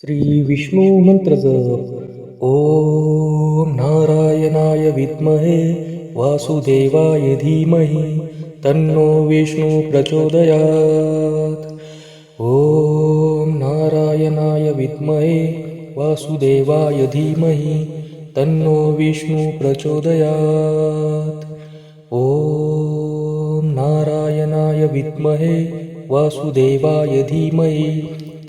श्री विष्णू मंत्र जप ओम नारायणाय विद्महे वासुदेवाय धीमहि तन्नो विष्णु प्रचोदयात्। ओम नारायणाय विद्महे वासुदेवाय धीमहि तन्नो विष्णु प्रचोदयात्। ओम नारायणाय विद्महे वासुदेवाय धीमहि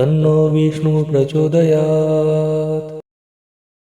तन्नो विष्णु प्रचोदयात्